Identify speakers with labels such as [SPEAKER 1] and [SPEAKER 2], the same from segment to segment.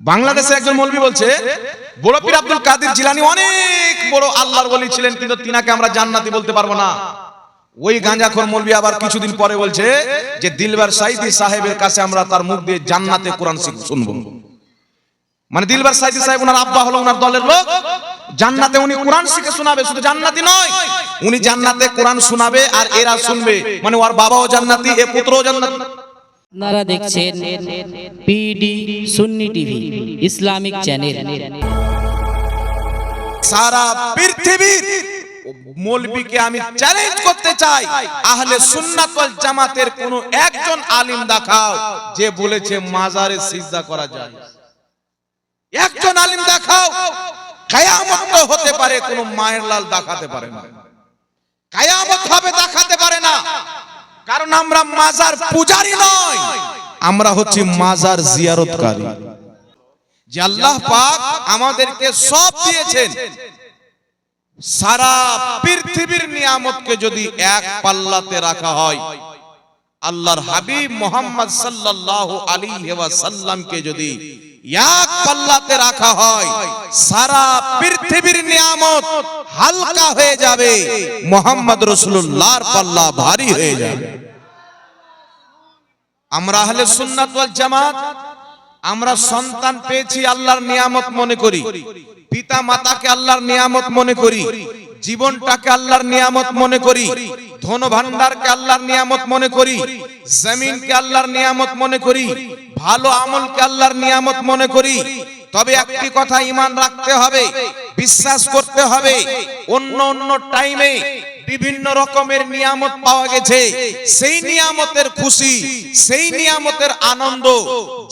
[SPEAKER 1] বাংলাদেশে একজন মৌলবি বলছে বড়পীর আব্দুল কাদের জিলানি অনেক বড় আল্লাহর ওলি ছিলেন কিন্তু তিনাকে আমরা জান্নাতি বলতে পারব না। ওই গাঁজাখোর মৌলবি আবার কিছুদিন পরে বলছে যে দিলবার সাইদি সাহেবের কাছে আমরা তার মুখ দিয়ে জান্নাতে কোরআন শিখ- শুনব। মানে দিলবার সাইদি সাহেব ওনার আব্বা হলো ওনার দলের লোক। জান্নাতে উনি কোরআন শিখে শোনাবে শুধু জান্নাতি নয় উনি জান্নাতে কোরআন শোনাবে আর এরা শুনবে। মানে ওর বাবাও জান্নাতি এ পুত্রও জান্নাতি।
[SPEAKER 2] আপনারা দেখছেন PD Sunni TV, Islamic channel.
[SPEAKER 1] সারা পৃথিবীর মৌলবীকে আমি চ্যালেঞ্জ করতে চাই, আহলে সুন্নাত ওয়াল জামাতের কোন একজন আলিম দেখাও, যে বলেছে মাজারে সিজদা করা যায়। একজন আলিম দেখাও, কায়ামত তো হতে পারে, কোন মায়ের লাল দেখাতে পারে না। কায়ামত হবে, দেখাতে পারে না। কারণ আমরা মাজার পূজারি নয় আমরা হচ্ছি মাজার জিয়ারতকারী। যে আল্লাহ পাক আমাদেরকে সব দিয়েছেন। সারা পৃথিবীর নিয়ামতকে যদি এক পাল্লাতে রাখা হয়, আল্লাহর হাবিব মোহাম্মদ সাল্লাল্লাহু আলাইহি ওয়াসাল্লামকে যদি এক পাল্লাতে রাখা হয়। সারা পৃথিবীর নিয়ামত হালকা হয়ে যাবে। মোহাম্মদ রাসূলুল্লাহর পাল্লা ভারী হয়ে যাবে। আমরা হলে সুন্নাত জামাত, আমরা সন্তান পেয়েছি আল্লাহর নিয়ামত মনে করি। পিতা মাতাকে আল্লাহর নিয়ামত মনে করি। জীবনটাকে আল্লাহর নিয়ামত মনে করি। ধন ভান্ডারকে আল্লাহর নিয়ামত মনে করি, জমিনকে আল্লাহর নিয়ামত মনে করি, ভালো আমলকে আল্লাহর নিয়ামত মনে করি। তবে একটি কথা ইমান রাখতে হবে, বিশ্বাস করতে হবে, অন্য অন্য টাইমে বিভিন্ন রকমের নিয়ামত পাওয়া গেছে। সেই নিয়ামতের খুশি, সেই নিয়ামতের আনন্দ,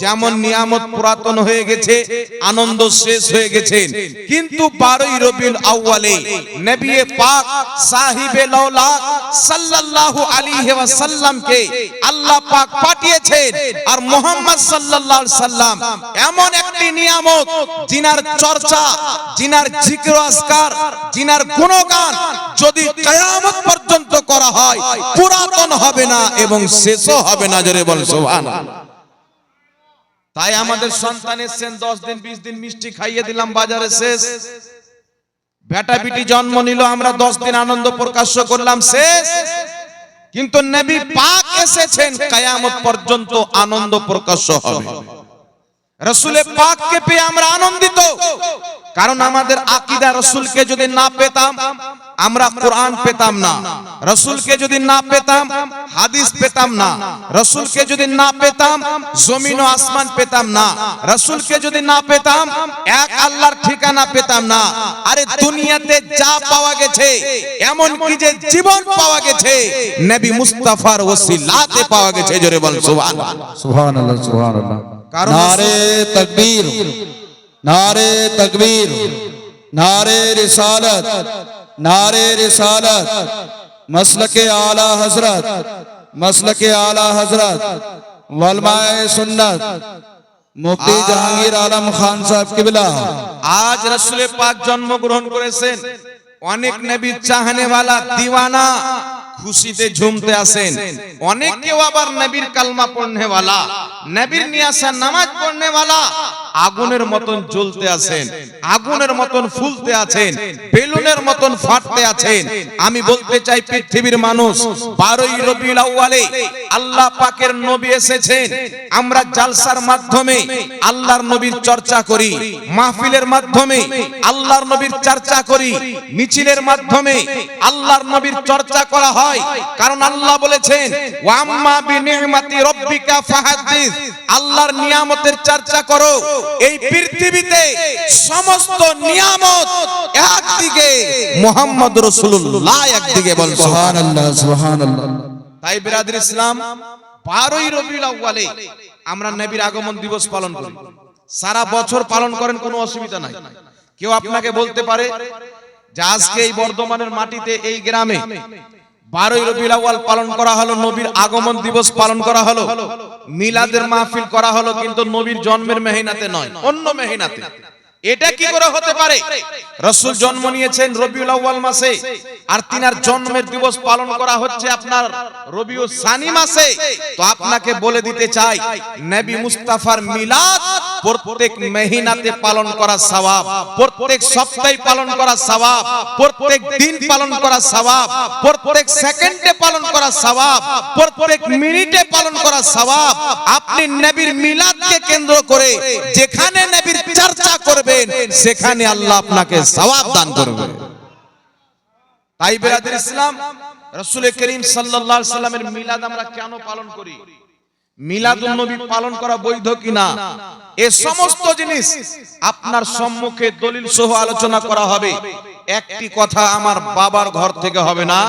[SPEAKER 1] যেমন নিয়ামত পুরাতন হয়ে গেছে, আনন্দ শেষ হয়ে গেছে। কিন্তু বারোই রবিউল আউয়ালে নবী পাক সাহিবে লাউলা সাল্লাল্লাহু আলাইহি ওয়াসাল্লামকে আল্লাহ পাক পাঠিয়েছেন। আর মোহাম্মদ সাল্লাল্লাহু আলাইহি সাল্লাম এমন একটি নিয়ামত, জিনার চর্চা, জিনার জিকির ও আজকার, জিনার গুণগান, যদি কিয়ামত পর্যন্ত করা হয়। পুরাতন হবে না এবং শেষও হবে না, জোরে বল সুবহানাল্লাহ। তাই আমাদের সন্তান এসছেন, দশ দিন, বিশ দিন মিষ্টি খাইয়ে দিলাম, বাজারে শেষ। বেটা বিটি জন্ম নিল, আমরা দশ দিন আনন্দ প্রকাশ করলাম, শেষ। কিন্তু নবী পাক এসেছেন, কায়ামত পর্যন্ত আনন্দ প্রকাশ্য হবে। রসুলের পাককে পেয়ে আমরা আনন্দিত। কারণ আমাদের আকিদা রসুলকে যদি না পেতাম আমরা কোরআন পেতাম না। রসুলকে যদি না পেতাম হাদিস পেতাম না। রসুলকে যদি না পেতাম জমিন ও আসমান পেতাম না। রসুলকে যদি না পেতাম এক আল্লাহর ঠিকানা পেতাম না। আরে দুনিয়াতে যা পাওয়া গেছে এমন কি যে জীবন পাওয়া গেছে নবী মুস্তাফার ওসিলাতে পাওয়া গেছে জোরে বল সুবহানাল্লাহ।
[SPEAKER 3] সুবহানাল্লাহ সুবহানাল্লাহ।
[SPEAKER 1] কারণ
[SPEAKER 3] নারে তাকবীর নারে তাকবীর নারে রিসালাত नारे रिसालत मसल के आला हजरत मसल के आला हजरत वलमाए सुन्नत मुफ्ती जहांगीर आलम खान साहब किबला
[SPEAKER 1] আজ রসুলে পাক জন্মগ্রহণ করেছেন অনেক নবী চাহনেওয়ালা দিওয়ানা খুশিতে ঝুমতে আসেন। অনেক কেউ আবার নবীর কালমা পড়নেওয়ালা, নবীর নিয়াসা নামাজ পড়নেওয়ালা, আগুনের মতন জ্বলতে আছেন আগুনের মতন ফুলতে আছেন বেলুনের মতন ফাটতে আছেন আমি বলতে চাই, পৃথিবীর মানুষ, বারোই রবিউল আউয়ালে আল্লাহ পাকের নবী এসেছেন। আমরা জালসার মাধ্যমে আল্লাহর নবীর চর্চা করি, মাহফিলের মাধ্যমে আল্লাহর নবীর চর্চা করি, মিছিলের মাধ্যমে আল্লাহর নবীর চর্চা করা হয়। হয়। কারণ আল্লাহ বলেছেন, ওয়াম্মা বিনিমাতি রব্বিকা ফাহাদিস আল্লাহর নিয়ামতের চর্চা করো। এই পৃথিবীতে সমস্ত নিয়ামত একদিকে মোহাম্মদ একদিকে বল
[SPEAKER 3] সুবহানাল্লাহ সুবহানাল্লাহ।
[SPEAKER 1] তাই ইসলাম 12 রবিউল আউয়ালে আমরা নবীর আগমন দিবস পালন করি। সারা বছর পালন করেন, কোনো অসুবিধা নাই। কেউ আপনাকে বলতে পারে যে, আজকে এই বর্ধমানের মাটিতে এই গ্রামে বারোই রবিউল আউয়াল পালন করা হলো, নবীর আগমন দিবস পালন করা হলো। মিলাদের মাহফিল করা হলো, কিন্তু নবীর জন্মের মেহিনাতে নয়, অন্য মেহিনাতে। এটা কি করে হতে পারে? রসুল জন্ম নিয়েছেন রবিউল আউয়াল মাসে, আর তিনার জন্মের দিবস পালন করা হচ্ছে আপনার রবিউ সানি মাসে। তো আপনাকে বলে দিতে চাই, নবী মুস্তাফার মিলাদ প্রত্যেক মহিনাতে পালন করা সওয়াব, প্রত্যেক সপ্তাহে পালন করা সওয়াব, প্রত্যেক দিন পালন করা সওয়াব, প্রত্যেক সেকেন্ডে পালন করা সওয়াব, প্রত্যেক মিনিটে পালন করা সওয়াব। আপনি নবীর মিলাদকে কেন্দ্র করে যেখানে নবীর চর্চা করবেন, সেখানে আল্লাহ আপনাকে সওয়াব দান করবেন তাই বেরাদের ইসলাম রসুল করিম আলাইহি সাল্লামের মিলাদ আমরা কেন পালন করি? মিলাদুন নবী পালন করা বৈধ কিনা? এ সমস্ত জিনিস আপনার সম্মুখে দলিল সহ আলোচনা করা হবে। একটি কথা আমার বাবার ঘর থেকে হবে না,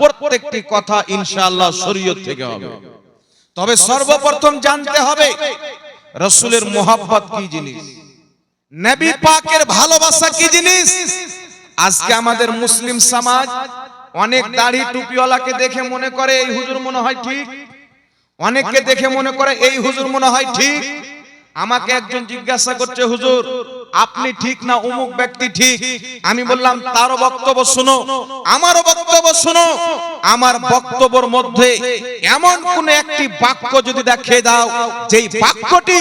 [SPEAKER 1] প্রত্যেকটি কথা ইনশাআল্লাহ শরীয়ত থেকে হবে। তবে সর্বপ্রথম জানতে হবে, রসুলের মোহাব্বত কি জিনিস? নবী পাকের ভালোবাসা কি জিনিস? আজকে আমাদের মুসলিম সমাজ অনেক দাড়ি টুপিওয়ালাকে দেখে মনে করে, এই হুজুর মনে হয় ঠিক? অনেককে দেখে মনে করে এই হুজুর মনে হয় ঠিক। আমাকে একজন জিজ্ঞাসা করছে হুজুর আপনি ঠিক না অমুক ব্যক্তি ঠিক? আমি বললাম তারও বক্তব্য শুনো। আমারও বক্তব্য শুনো। আমার বক্তব্যের মধ্যে এমন কোন একটি বাক্য যদি দেখে দাও যেই বাক্যটি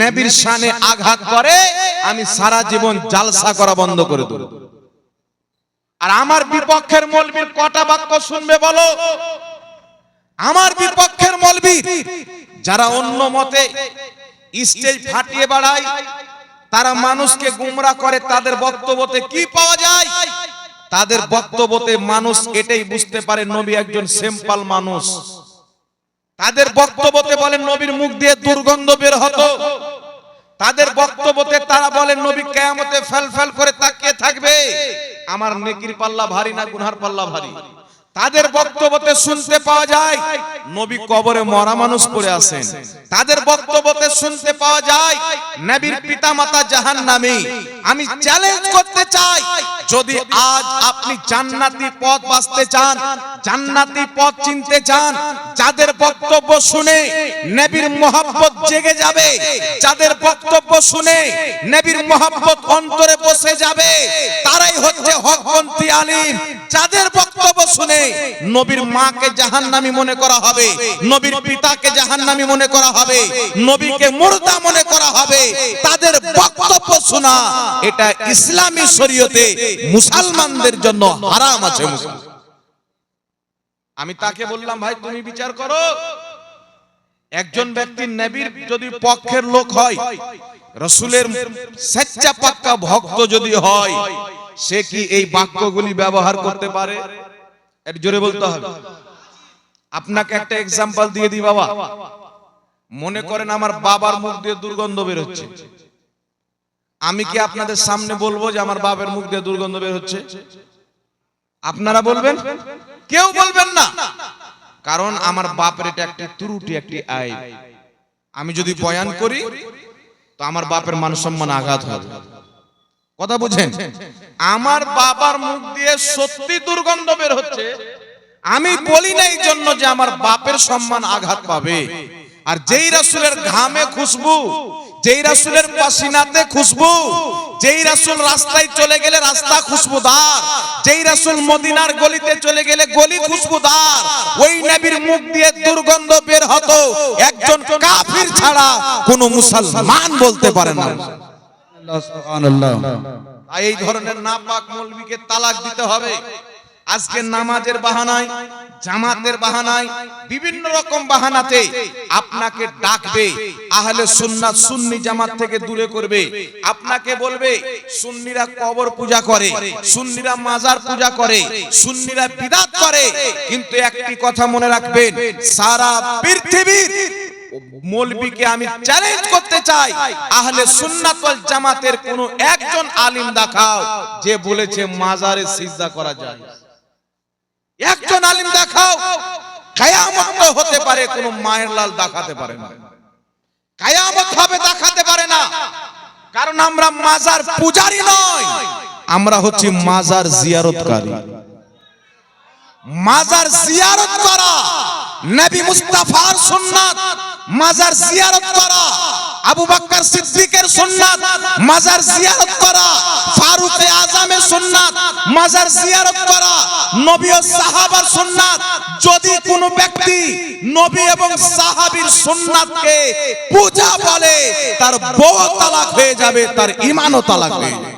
[SPEAKER 1] নবীর শানে আঘাত করে আমি সারা জীবন জালসা করা বন্ধ করে দেব। আর আমার বিপক্ষের মলবির কটা বাক্য শুনবে বলো? আমার বিপক্ষের মলবি। যারা অন্য মতে স্টেজ ফাটিয়ে বাড়ায়, তারা মানুষকে গুমরা করে, তাদের বক্তব্যতে কি পাওয়া যায়? তাদের বক্তব্যতে মানুষ এটাই বুঝতে পারে, নবী একজন সিম্পল মানুষ। তাদের বক্তব্যতে বলেন নবীর মুখ দিয়ে দুর্গন্ধ বের হতো। তাদের বক্তব্যতে তারা বলেন নবী কেয়ামতে ফেল ফেল করে তাকিয়ে থাকবে। আমার নেকির পাল্লা ভারী না গুনহার পাল্লা ভারী? তাদের বক্তব্যতে শুনতে পাওয়া যায়, নবী কবরে মরা মানুষ পড়ে আছেন। তাদের বক্তব্যতে শুনতে পাওয়া যায়, নবীর পিতামাতা জাহান্নামী। আমি চ্যালেঞ্জ করতে চাই, যদি আজ আপনি জান্নাতি পথ বাঁচতে চান, জান্নাতি পথ চিনতে চান, যাদের বক্তব্য শুনে নবীর মোহাব্বত জেগে যাবে, যাদের বক্তব্য শুনে নবীর মোহাব্বত অন্তরে বসে যাবে, তারাই হচ্ছে হকপন্থী আলিম। যাদের বক্তব্য শুনে নবীর মাকে জাহান্নামী মনে করা হবে, নবীর পিতাকে জাহান্নামী মনে করা হবে, নবীকে মুর্দা মনে করা হবে, তাদের বক্তব্য শোনা, এটা ইসলামী শরীয়তে মুসলমানদের জন্য হারাম আছে আমি তাকে বললাম, ভাই, তুমি বিচার করো। একজন ব্যক্তি নবীর যদি পক্ষের লোক হয় রসুলের সচ্চা পাক্কা ভক্ত যদি হয়, সে কি এই বাক্যগুলি ব্যবহার করতে পারে? এর জোরে বলতে হবে। আপনাকে একটা এক্সাম্পল দিয়ে দিই বাবা। মনে করেন আমার বাবার মুখ দিয়ে দুর্গন্ধ বের হচ্ছে আমি কি আপনাদের সামনে বলব যে আমার বাবার মুখ দিয়ে দুর্গন্ধ বের হচ্ছে আপনারা বলবেন? কেউ বলবেন না। কারণ আমার বাপের এটা একটি ত্রুটি, একটি আয় আমি যদি বয়ান করি তো আমার বাপের মান সম্মান আঘাত হবে কথা বুঝেন? আমার বাবার মুখ দিয়ে সত্যি দুর্গন্ধ বের হচ্ছে। আমি বলি না এই জন্য যে আমার বাপের সম্মান আঘাত পাবে। আর যেই রাসুলের ঘামে খুশবু যেই রাসুলের পাসিনাতে খুশবু যেই রাসুল রাস্তায় চলে গেলে রাস্তা খুশবুদার যেই রাসুল মদিনার গলিতে চলে গেলে গলি খুশবুদার ওই নবীর মুখ দিয়ে দুর্গন্ধ বের হতো। একজন কাফির ছাড়া কোনো মুসলমান বলতে পারে না। এই ধরনের নাপাক মৌলবীকে তালাক দিতে হবে। আজকে নামাজের বাহানায় জামাতের বাহানায় বিভিন্ন রকম বাহানাতে আপনাকে ডাকবে আহলে সুন্নাত সুন্নি জামাত থেকে দূরে করবে। আপনাকে বলবে সুন্নিরা কবর পূজা করে সুন্নিরা মাজার পূজা করে সুন্নিরা বিদাত করে। কিন্তু একটি কথা মনে রাখবেন সারা পৃথিবীর মৌলবীকে আমি চ্যালেঞ্জ করতে চাই আহলে সুন্নাত ওয়াল জামাতের কোন একজন আলিম দেখাও যে বলেছে মাজারে সিজদা করা যায়। একজন আলিম দেখাও, কায়ামত হতে পারে, কোন মায়ের লাল দেখাতে পারে না। কায়ামত হবে, দেখাতে পারে না। কারণ আমরা মাজার পূজারি নয় আমরা হচ্ছি মাজার জিয়ারতকারী। মাজার জিয়ারত করা, নবী মুস্তাফার সুন্নাত, মাজার জিয়ারত করা। আবু বাক্কার সিদ্দিকের সুন্নাত, মাজার জিয়ারত করা, ফারুক আজমের সুন্নাত, মাজার জিয়ারত করা, নবী ও সাহাবার সুন্নাত। যদি কোনো ব্যক্তি নবী এবং সাহাবীর সুন্নাতকে পূজা বলে, তার বউ তালাক হয়ে যাবে, তার ইমানও তালাক হয়ে যাবে।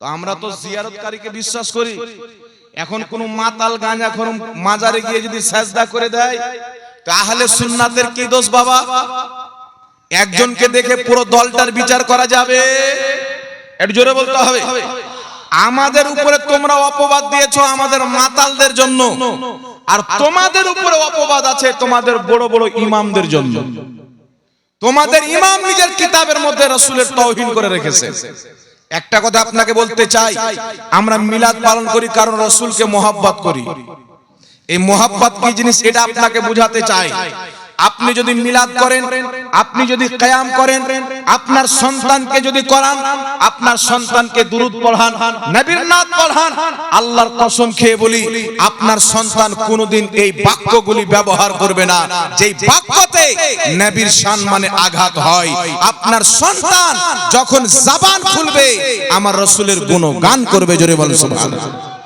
[SPEAKER 1] তো আমরা তো জিয়ারতকারীকে বিশ্বাস করি। এখন কোন মাতাল গাঁজা খরম মাজারে গিয়ে যদি সাজদা করে দেয় তাহলে সুন্নাতের কি দোষ বাবা? একজনকে দেখে পুরো দলটার বিচার করা যাবে। একটু জোরে বলতে হবে। আমাদের উপরে তোমরা অপবাদ দিয়েছ আমাদের মাতালদের জন্য। আর তোমাদের উপরে অপবাদ আছে তোমাদের বড় বড় ইমামদের জন্য। তোমাদের ইমাম নিজের কিতাবের মধ্যে রসুলের তৌহিন করে রেখেছে। একটা কথা আপনাকে বলতে চাই আমরা মিলাদ পালন করি কারণ রসুলকে মোহাব্বত করি। এই মোহাব্বত কি জিনিস এটা আপনাকে বুঝাতে চাই। আপনি যদি মিলাদ করেন, আপনি যদি কায়াম করেন, আপনার সন্তানকে যদি করান, আপনার সন্তানকে দুরুদ পড়ান, নবীর নাথ পড়ান, আল্লাহর কসম খেয়ে বলি, আপনার সন্তান কোনোদিন এই বাক্যগুলি ব্যবহার করবে না। যেই বাক্যতে নবীর সম্মানে আঘাত হয়, আপনার সন্তান যখন জবান খুলবে, আমার রসুলের গুণগান করবে, জোরে বলুন সুবহানাল্লাহ।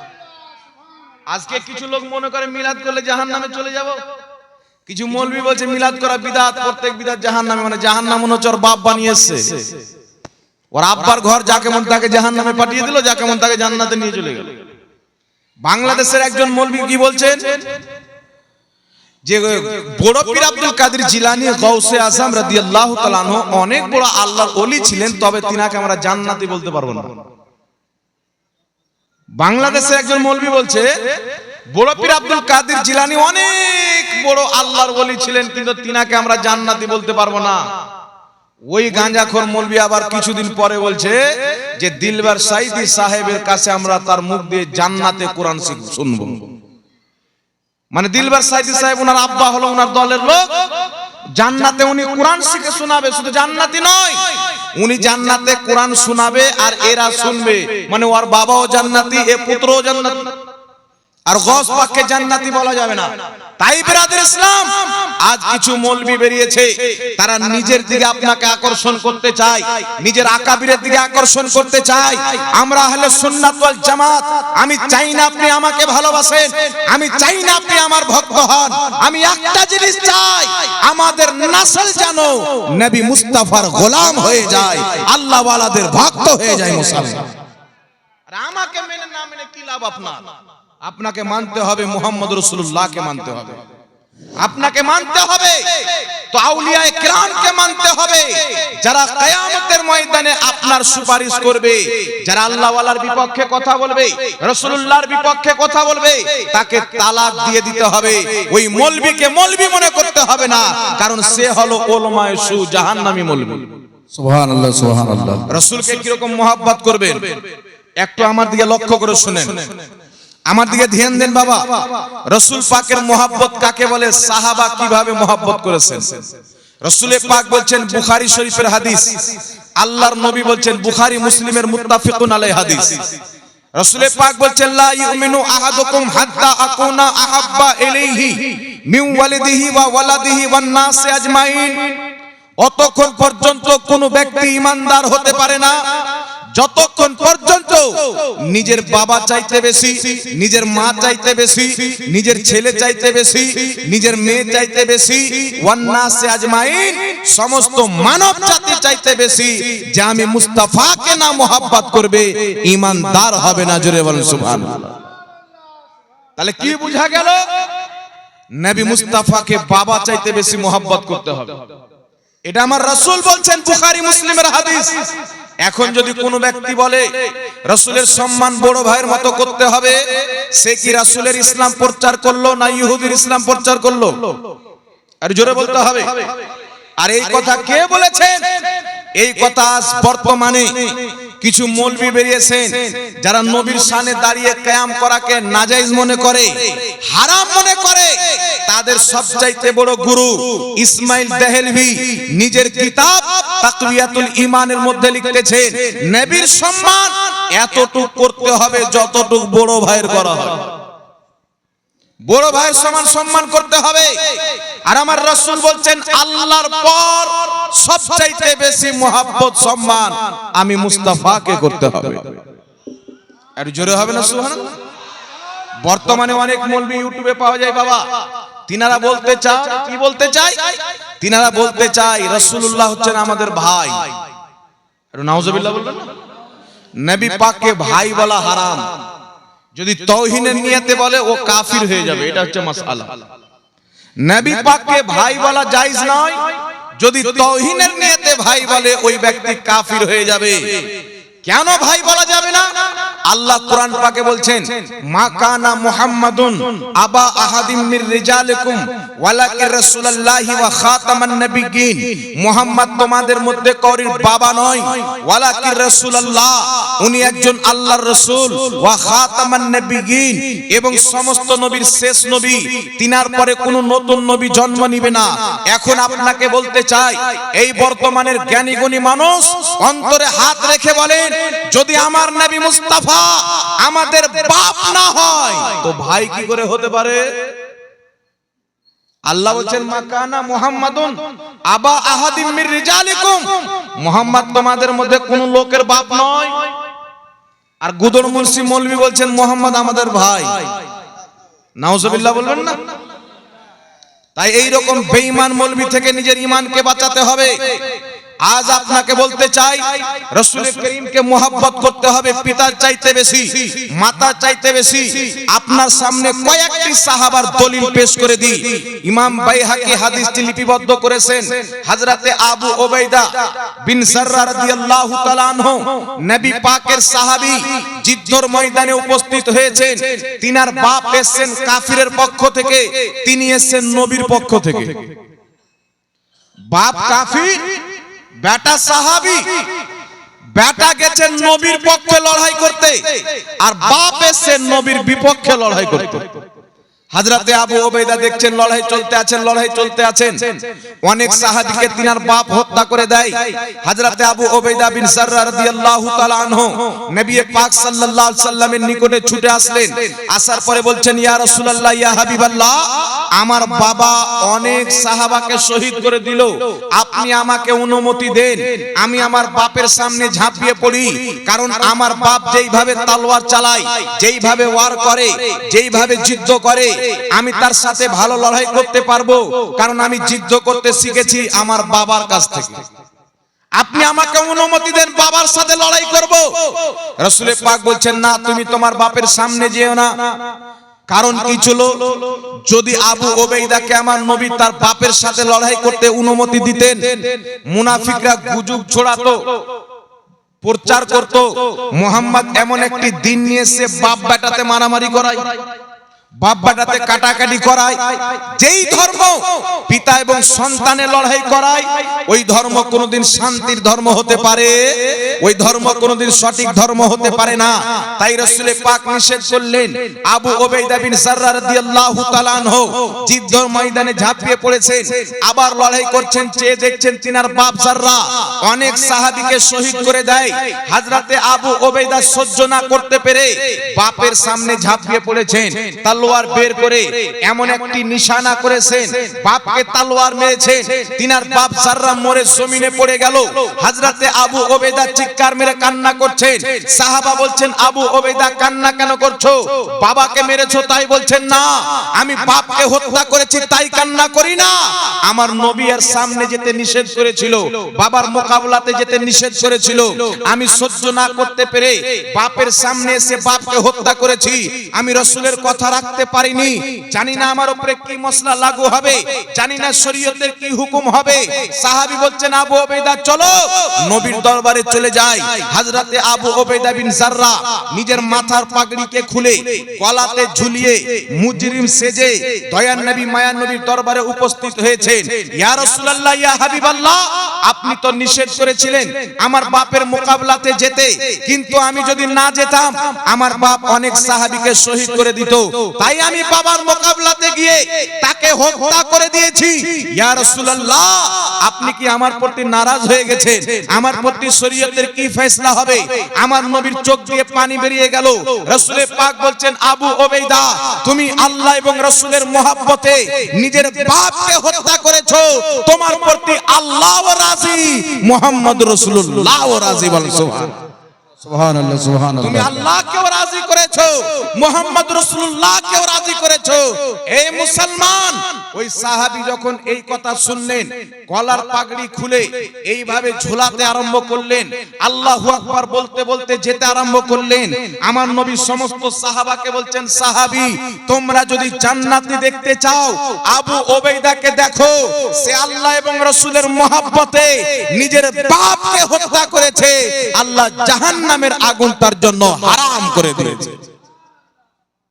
[SPEAKER 1] আজকে কিছু লোক মনে করে মিলাদ করলে জাহান নামে চলে যাব। কিছু মৌলবি বলছে মিলাদ করা বিদাত প্রত্যেক বিদাত জাহান নামে মানে জাহান নাম ওর বাপ বানিয়ে এসছে ওর আব্বার ঘর যাকে মন তাকে জাহান নামে পাঠিয়ে দিল যাকে মন তাকে জান্নাতে নিয়ে চলে গেল। বাংলাদেশের একজন মৌলবি কি বলছেন? যে বড় পীর আব্দুল কাদের জিলানী গৌসে আজম রাদিয়াল্লাহু তাআলা অনেক বড় আল্লাহর ওলি ছিলেন তবে তিনাকে আমরা জান্নাতি বলতে পারব না। বাংলাদেশের একজন মৌলবি বলছে বড় পীর আব্দুল কাদের জিলানি অনেক বড় আল্লাহর বলি ছিলেন কিন্তু তিনাকে আমরা জান্নাতি বলতে পারব না। ওই গাঁজাখোর মৌলবি আবার কিছুদিন পরে বলছে যে দিলবার সাইদি সাহেবের কাছে আমরা তার মুখ দিয়ে জান্নাতে কোরআন শিখ- শুনব। মানে দিলবার সাইদি সাহেব ওনার আব্বা হলো ওনার দলের লোক। জান্নাতে উনি কোরআন শিখে শোনাবে শুধু জান্নাতি নয়। উনি জান্নাতে কোরআন শোনাবে আর এরা শুনবে। মানে ওর বাবাও জান্নাতি, এ পুত্রও জান্নাতি। আর গস পাককে জান্নাতি বলা যাবে না। তাই বিরাদের ইসলাম, আজ কিছু মৌলবি বেরিয়েছে। তারা নিজের দিকে আপনাকে আকর্ষণ করতে চায়, নিজের আকাবিরের দিকে আকর্ষণ করতে চায়। আমরা হলে সুন্নাত ওয়াল জামাত, আমি চাই না আপনি আমাকে ভালোবাসেন, আমি চাই না আপনি আমার ভক্ত হন। আমি একটা জিনিস চাই, আমাদের নাসল জানো নবী মুস্তাফার গোলাম হয়ে যায় আল্লাহ ওয়ালাদের ভক্ত হয়ে যায় মুসলমান। আর আমাকে মেনে না মেনে কি লাভ আপনার? আপনাকে মানতে হবে মোহাম্মদ রসুল্লাহকে মানতে হবে। আপনাকে মানতে হবে। তো আউলিয়া কিরামকে মানতে হবে। যারা কিয়ামতের ময়দানে আপনার সুপারিশ করবে যারা আল্লাহওয়ালার বিপক্ষে কথা বলবে রসুল্লাহর বিপক্ষে কথা বলবে তাকে তালাক দিয়ে দিতে হবে। ওই মলবিকে মলবি মনে করতে হবে না কারণ সে হলো ওলমায়ে সু জাহান্নামী মলবি।
[SPEAKER 3] সুবহানাল্লাহ সুবহানাল্লাহ।
[SPEAKER 1] রসুলকে কীরকম মহাব্বত করবেন? একটু আমার দিকে লক্ষ্য করে শুনেন। আমার দিকে ধ্যান দেন বাবা। রসুল পাকের মোহাব্বত কাকে বলে? সাহাবা কীভাবে মোহাব্বত করেছেন? রসুলের পাক বলছেন বুখারী শরীফের হাদিস। আল্লাহর নবী বলছেন বুখারি মুসলিমের মুত্তাফিকুন আলাই হাদিস। রসুলের পাক বলছেন লা ইউমিনু আহাদুকুম হাত্তা আকুনা আহাব্বা ইলাইহি মিন ওয়ালিদিহি ওয়া ওয়ালাদিহি ওয়ান নাসি আজমাইন। অতক্ষণ পর্যন্ত কোনো ব্যক্তি ইমানদার হতে পারে না। যতক্ষণ পর্যন্ত নিজের বাবা চাইতে বেশি, নিজের মা চাইতে বেশি, নিজের ছেলে চাইতে বেশি, নিজের মেয়ে চাইতে বেশি, ওয়ান্নাসে আজমাইন, সমস্ত মানব জাতি চাইতে বেশি যে আমি মুস্তাফাকে না মোহাব্বত করবে, ইমানদার হবে না, জোরে বলেন সুবহানাল্লাহ। তাহলে কি বোঝা গেল? নবী মুস্তাফাকে বাবা চাইতে বেশি মোহাব্বত করতে হবে। এটা আমার রাসূল বলছেন, বুখারী, মুসলিমের হাদিস। এখন যদি কোনো ব্যক্তি বলে রাসূলের সম্মান বড় ভাইয়ের মতো করতে হবে সে কি রাসূলের ইসলাম প্রচার করল না ইহুদির ইসলাম প্রচার করল? আর জোরে বলতে হবে। আর এই কথা কে বলেছেন? এই কথা আজ বর্তমানে কিছু মৌলবি বেরিয়েছেন যারা নবীর সামনে দাঁড়িয়ে কায়াম করাকে নাজাইজ মনে করে হারাম মনে করে তাদের সবচাইতে বড় গুরু ইসমাইল দেহেলভি নিজের কিতাব তাকওয়াতুল ঈমানের মধ্যে লিখতেছেন নবীর সম্মান এতটুক করতে হবে যতটুক বড় ভাইয়ের করা হয়। বড় ভাইয়ের সমান সম্মান করতে হবে। আর আমার রসুল বলছেন, আল্লাহর পর সবচাইতে বেশি মোহাব্বত, সম্মান আমি মুস্তাফাকে করতে হবে। আর জোরে হবে না সুহান বর্তমানে অনেক মলবি ইউটিউবে পাওয়া যায় বাবা। তিনারা বলতে চায়, কি বলতে চাই তিনারা বলতে চাই রসুল্লাহ হচ্ছেন আমাদের ভাই? নবী পাককে ভাই বলা হারাম। যদি বলে, ও কাফির হয়ে যাবে, এটা হচ্ছে নবী পাককে ভাই বলা জায়েজ নয়। যদি তৌহিনের নিয়তে ভাই বলে, ওই ব্যক্তি কাফির হয়ে যাবে। কেন ভাই বলা যাবে না? আল্লাহ কোরআন পাকে বলছেন, মা কানা মুহাম্মাদুন আবা আহাদিম মির রিজালিকুম ওয়ালাকিন রাসূলুল্লাহি ওয়া খাতামান নাবিয়্যিন। মুহাম্মদ তোমাদের মধ্যে করির বাবা নয় ওয়ালাকিন রাসূলুল্লাহ, উনি একজন আল্লাহর রাসূল ওয়া খাতামান নাবিয়্যিন এবং সমস্ত নবীর শেষ নবী, তিনার পরে কোনো নতুন নবী জন্ম নিবে না। এখন আপনাকে বলতে চাই, এই বর্তমানের জ্ঞানী গুণী মানুষ অন্তরে হাত রেখে বলেন, যদি আমার নবী মুস্তাফা আমাদের বাপ না হয়। তো ভাই কি করে হতে পারে? আল্লাহ বলছেন মাকানা মুহাম্মাদুন আবা আহাদিম মির রিজালিকুম। মুহাম্মদ তোমাদের মধ্যে কোন লোকের বাপ নয়। আর গুদর মুন্সি মৌলভী বলছেন, মোহাম্মদ আমাদের ভাই। নাউজুবিল্লাহ বলবেন না। তাই এই রকম বেঈমান মৌলভী থেকে নিজের ইমানকে বাঁচাতে হবে। আজ আপনাকে বলতে চাই রসুল করিমকে মোহাব্বত করতে হবে পিতার চাইতে বেশি, মাতার চাইতে বেশি। আপনার সামনে কয়েকটি সাহাবার দলিল পেশ করে দিই। ইমাম বাইহাকি হাদিসটি লিপিবদ্ধ করেছেন। হযরতে আবু ওবাইদা বিন সাররা রাদিয়াল্লাহু তাআলা আনহু, নবী পাকের সাহাবী জিদ্দর ময়দানে উপস্থিত হয়েছেন। তিনার বাপ এসেছেন কাফিরের পক্ষ থেকে, তিনি এসেছেন নবীর পক্ষ থেকে। বাপ কাফির বেটা সাহাবি, বেটা গেছে নবীর পক্ষে লড়াই করতে, আর বাপ এসে নবীর বিপক্ষে লড়াই করতে। হাজরাতে আবু ওবেদা দেখছেন, লড়াই চলতে আছেন, লড়াই চলতে আছেন। অনেক সাহাবীকে তিনার বাপ হত্যা করে দেয়। হাজরাতে আবু ওবেদা বিন সাররা রাদিয়াল্লাহু তাআলা আনহু নবী পাক সাল্লাল্লাহু আলাইহি সাল্লামের নিকটে ছুটে আসলেন। আসার পরে বলছেন, ইয়া রাসূলুল্লাহ, ইয়া হাবিবাল্লাহ, আমার বাবা অনেক সাহাবাকে শহীদ করে দিল। আপনি আমাকে অনুমতি দেন। আমি আমার বাপের সামনে ঝাঁপিয়ে পড়ি। কারণ আমার বাপ যেইভাবে তালোয়ার চালায়, যেইভাবে ওয়ার করে, যেইভাবে যুদ্ধ করে আমি তার সাথে ভালো লড়াই করতে পারব কারণ আমি যুদ্ধ করতে শিখেছি আমার বাবার কাছ থেকে। আপনি আমাকে অনুমতি দেন বাবার সাথে লড়াই করব। রসুলের পাক বলছেন না তুমি তোমার বাপের সামনে যেও না। কারণ কি ছিল? যদি আবু ওবেইদাকে আমার নবী তার বাপের সাথে লড়াই করতে অনুমতি দিতেন মুনাফিকরা গুজব ছড়াতো প্রচার করত। মোহাম্মদ এমন একটি দিন নিয়ে এসে বাপ বেটাতে মারামারি করায়। বাপ বেটাতে কাটাকাটি করায়, যেই ধর্ম পিতা এবং সন্তানের লড়াই করায়, ওই ধর্ম শান্তির ধর্ম হতে পারে, ওই ধর্ম সঠিক ধর্ম হতে পারে না। তাই রসুলের পাক নিষেধ করলেন, আবু ওবেদা বিন সাররা রাদিয়াল্লাহু তাআলা আনহু যুদ্ধের ময়দানে ঝাঁপিয়ে পড়েছেন, আবার লড়াই করছেন, চেয়ে দেখছেন তিনার বাপ সাররা অনেক সাহাবীকে শহীদ করে দেয়। হাজরাতে আবু ওবেদা সহ্য না করতে পেরে বাপের সামনে ঝাঁপিয়ে পড়েছেন। তালোয়ার বের করে এমন একটি নিশানা করেছেন। বাপকে তালোয়ার মেরেছেন। তিনার বাপ সাররা মরে জমিনে পড়ে গেল। হাজরাতে আবু ওবেদা চিৎকার মেরে কান্না করছেন। সাহাবা বলছেন, আবু ওবেদা, কান্না কেন করছ? বাবাকে মেরেছো, তাই বলছেন, না, আমি বাপকে হত্যা করেছি, তাই কান্না করি না। আমার নবী আর সামনে যেতে নিষেধ করেছিল। বাবার মোকাবলাতে যেতে নিষেধ করেছিল। আমি সহ্য না করতে পেরে বাপের সামনে এসে বাপকে হত্যা করেছি। আমি রসুলের কথা রাখতে পারিনি। জানি না আমার উপরে কি মশলা লাগু হবে। জানি না শরীয়তের কি হুকুম হবে। সাহাবী বলছেন, আবু ওবেদা চলো। নবীর দরবারে চলে যাই। হযরতে আবু ওবেদা বিন জাররা নিজের মাথার পাগড়িকে খুলে গলাতে ঝুলিয়ে মুজরিম সেজে দয়ার নবী, মায়ার নবীর দরবারে উপস্থিত হয়েছেন। ইয়া রাসূলুল্লাহ, ইয়া হাবিবাল্লাহ, আপনি তো নিষেধ করেছিলেন আমার বাপের মোকাবলাতে যেতে। কিন্তু আমি যদি না যেতাম, আমার বাপ অনেক সাহাবীকে শহীদ করে দিত। তাই আমি বাবার মোকাবলাতে গিয়ে তাকে হত্যা করে দিয়েছি। ইয়া রাসূলুল্লাহ, আপনি কি আমার প্রতি নারাজ হয়ে গেছেন? আমার প্রতি শরীয়তের কি ফয়সালা হবে? আমার নবীর চোখ দিয়ে পানি বেরিয়ে গেল। রাসূলের পাক বলছেন, আবু ওবেইদা, তুমি আল্লাহ এবং রাসূলের মহব্বতে নিজের বাপকে হত্যা করেছ। তোমার প্রতি আল্লাহও রাজি মুহাম্মদ রাসূলুল্লাহও রাজি বল সুবহান
[SPEAKER 3] সুবহান আল্লাহ সুবহান
[SPEAKER 1] আমার নবী সমস্ত সাহাবাকে বলছেন, সাহাবী, তোমরা যদি জান্নাতি দেখতে চাও, আবু ওবেইদাকে দেখো, সে আল্লাহ এবং রসুলের মহাব্বতে নিজের বাপকে হত্যা করেছে। আল্লাহ জাহান্নামের আগুন তার জন্য হারাম করে দিয়েছে।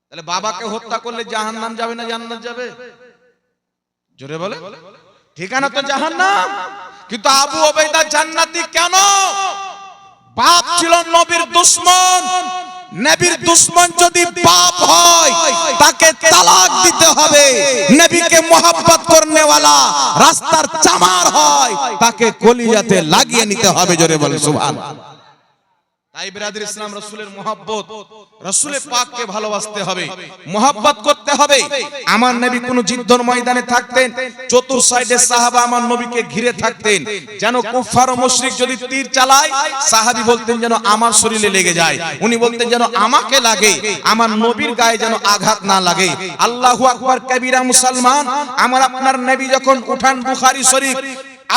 [SPEAKER 1] তাহলে বাবাকে হত্যা করলে জাহান্নাম যাবে না জান্নাত যাবে? জোরে বলে। ঠিকানা তো জাহান্নাম। কিন্তু আবু ওবেদা জান্নাতি কেন? বাপ ছিল নবীর দুশ্মন। নবীর দুশ্মন যদি বাপ হয়, তাকে তালাক দিতে হবে। নবীকে মোহাব্বত করনে ওয়ালা রাস্তার চামার হয়, তাকে কলিজাতে লাগিয়ে নিতে হবে। জোরে বলে সুবহান তাই বিরাদের ইসলাম রসুলের মোহাব্বত রসুলের পাককে ভালোবাসতে হবে মোহাব্বত করতে হবে। আমার নবী কোন যুদ্ধর ময়দানে থাকতেন চতুর সাইডে সাহাবা আমার নবীকে ঘিরে থাকতেন যেন কুফার ও মুশরিক যদি তীর চালায় সাহাবী বলতেন যেন আমার শরীরে লেগে যায় উনি বলতেন যেন আমাকে লাগে আমার নবীর গায়ে যেন আঘাত না লাগে। আল্লাহু আকবার কবিরা মুসলমান আমার আপনার নবী যখন উঠান বুখারী শরীফ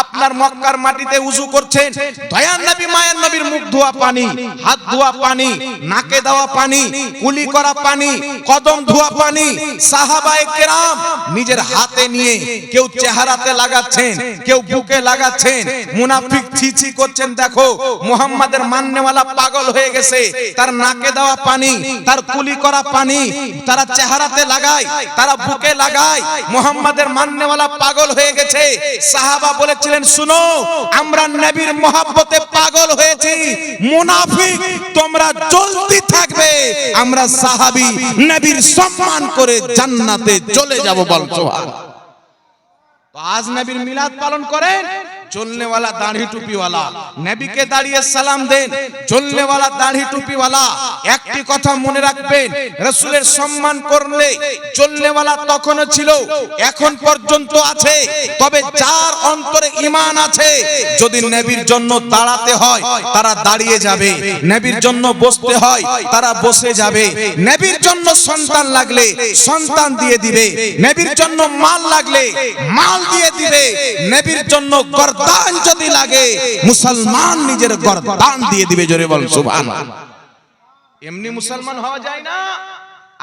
[SPEAKER 1] আপনার মক্কার মাটিতে উজু করছেন। দয়ার নবী, মায়ের নবীর মুখ ধোয়া পানি, হাত ধোয়া পানি, নাকে দেওয়া পানি, কুলি করা পানি, কদম ধোয়া পানি। সাহাবায়ে কেরাম নিজের হাতে নিয়ে কেউ চেহারাতে লাগাচ্ছেন, কেউ বুকে লাগাচ্ছেন। মুনাফিক ছিছি করছেন, দেখো, মুহাম্মাদের মান্যওয়ালা পাগল হয়ে গেছে। তার নাকে দেওয়া পানি, তার কুলি করা পানি, তারা চেহারাতে লাগায়, তারা বুকে লাগায়। মুহাম্মাদের মান্যওয়ালা পাগল হয়ে গেছে। সাহাবা বলেছিলেন, শুনো, আমরা নবীর মহাব্বতে পাগল হয়েছি। মুনাফিক, তোমরা চলতে থাকবে। আমরা সাহাবী, নবীর সম্মান করে জান্নাতে চলে যাব বল আজ নবীর মিলাদ পালন করেন। চলনেওয়ালা দাড়ি টুপিওয়ালা। নবীকে দাঁড়িয়ে সালাম দেন, চলনেওয়ালা দাড়ি টুপিওয়ালা। একটি কথা মনে রাখবেন, রসুলের সম্মান করলে চলনেওয়ালা তখনও ছিল, এখন পর্যন্ত আছে। তবে যার অন্তরে ইমান আছে, যদি নবীর জন্য দাঁড়াতে হয়, তারা দাঁড়িয়ে যাবে। নবীর জন্য বসতে হয়, তারা বসে যাবে। নবীর জন্য সন্তান লাগলে সন্তান দিয়ে দিবে। নবীর জন্য মাল লাগলে মাল দিয়ে দিবে। নবীর জন্য গর্দান যদি লাগে মুসলমান নিজের গর্দান দিয়ে দিবে জোরে বল সুবহান এমনি মুসলমান হওয়া যায় না।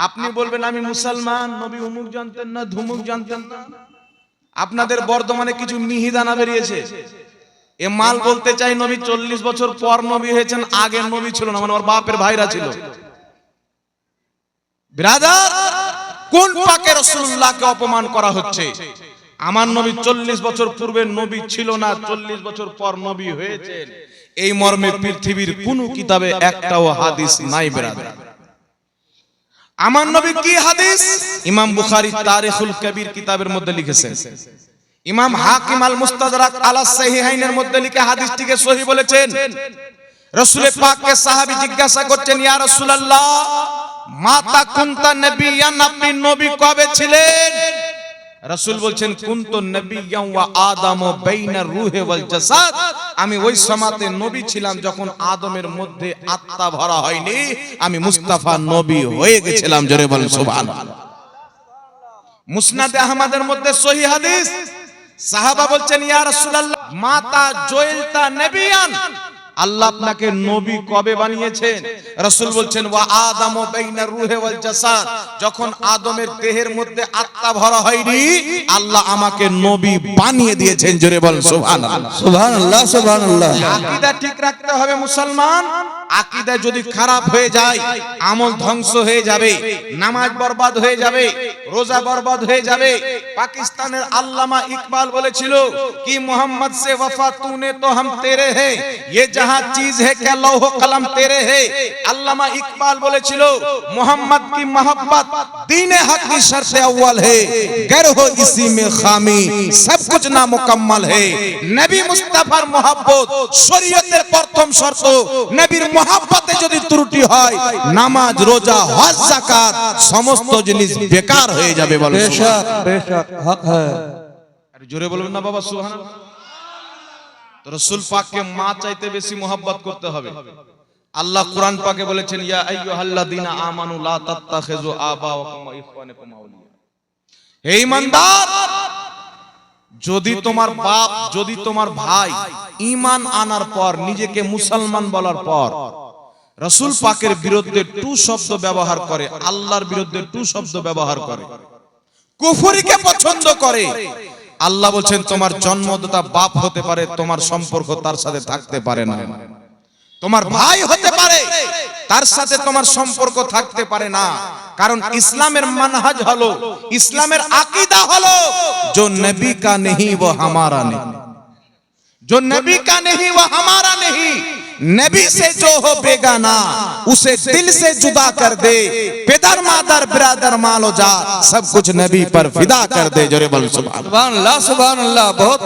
[SPEAKER 1] আপনি বলবেন আমি মুসলমান নবী উমুক জানতেন না ধুমুক জানতেন না। আপনাদের বর্তমানে কিছু মিহিদানা বেরিয়েছে। এ মাল বলতে চাই নবী চল্লিশ বছর পর নবী হয়েছেন আগের নবী ছিল না মানে ওর বাপের ভাইরা ছিল। ব্রাদার কোন পাকে রসুল্লাহকে অপমান করা হচ্ছে? আমার নবী চল্লিশ বছর পূর্বে নবী ছিল না চল্লিশ বছর পর নবী হয়েছেন। এই মর্মে পৃথিবীর কোন কিতাবে একটাও হাদিস নাই ব্রাদার আমার নবী কি হাদিস? ইমাম বুখারী তারিখুল কবির কিতাবের মধ্যে লিখেছেন। ইমাম হাকিম আল মুস্তাদরাক আলা সাহিহাইনের মধ্যে লিখে হাদিসটিকে সহি বলেছেন। রাসূলের পাককে সাহাবী জিজ্ঞাসা করছেন ইয়া রাসূলুল্লাহ মাতা কুনতা নবিয়ান আপনি নবী কবে ছিলেন? রাসূল বলছেন, কুনতু নবিয়ান ওয়া আমি ওই সমাতে নবী ছিলাম যখন আদমের মধ্যে আত্মা ভরা হয়নি। আমি মুস্তাফা নবী হয়ে গেছিলাম, জোরে বলেন, সুবহানাল্লাহ। মুসনাদে আহমদের মধ্যে সহি হাদিস। সাহাবা বলছেন, ইয়া রাসূলুল্লাহ, মাতা জয়েলতা নবিয়ান। আল্লাহ আপনাকে নবী কবে বানিয়েছেন? রাসূল বলছেন ওয়া আদাম বাইনা রূহে ওয়াল জাসাদ। যখন আদমের দেহের মধ্যে আত্মা ভরা হয়নি আল্লাহ আমাকে নবী বানিয়ে দিয়েছেন জোরে বল সুবহানাল্লাহ।
[SPEAKER 3] সুবহান আল্লাহ সুবহান আল্লাহ
[SPEAKER 1] আকীদা ঠিক রাখতে হবে মুসলমান। আকিদা যদি খারাপ হয়ে যায় আমল ধ্বংস হয়ে যাবে নামাজ বরবাদ হয়ে যাবে রোজা বরবাদ হয়ে যাবে পাকিস্তানের আল্লামা ইকবাল বলেছিল কি মোহাম্মদ से वफा तूने तो हम तेरे हैं ये जहां चीज है क्या लौह कलम तेरे है আল্লামা ইকবাল বলেছিল মোহাম্মদ की मोहब्बत दीन हक की शर्त अव्वल है गर हो इसी में खामी सब कुछ ना मुकम्मल है নবী মুস্তাফার মোহাব্বত শরীয়তের প্রথম শর্ত নবীর মোহাব্বতে যদি ত্রুটি হয় নামাজ রোজা হজ যাকাত সমস্ত জিনিস বেকার হয়ে যাবে বলো জোরে বলবেন না বাবা সুহান রসুল পাককে মা চাইতে বেশি মোহাব্বত করতে হবে। আল্লাহ কোরআন পাকে বলেছেন ইয়া আমানু লা আবাওয়াকুম ওয়া ইখওয়ানাকুম হে যদি তোমার বাপ যদি তোমার ভাই ঈমান আনার পর নিজেকে মুসলমান বলার পর রসুল পাকের বিরুদ্ধে টু শব্দ ব্যবহার করে আল্লাহর বিরুদ্ধে টু শব্দ ব্যবহার করে কুফরিকে পছন্দ করে আল্লাহ বলছেন তোমার জন্মদাতা বাপ হতে পারে তোমার সম্পর্ক তার সাথে থাকতে পারে না তোমার ভাই হতে পারে তার সাথে তোমার সম্পর্ক থাকতে পারে না কারণ ইসলামের মানহাজ হলো ইসলামের আকীদা হলো जो नबी का नहीं वो हमारा नहीं जो नबी का नहीं वो हमारा नहीं नबी से जो हो बेगाना, उसे दिल से जुदा कर दे। पिदर मादर, बिरादर मालो जा, सब कुछ नबी पर फिदा कर दे। जोरे बल सुबह
[SPEAKER 3] सुबह अल्लाह बहुत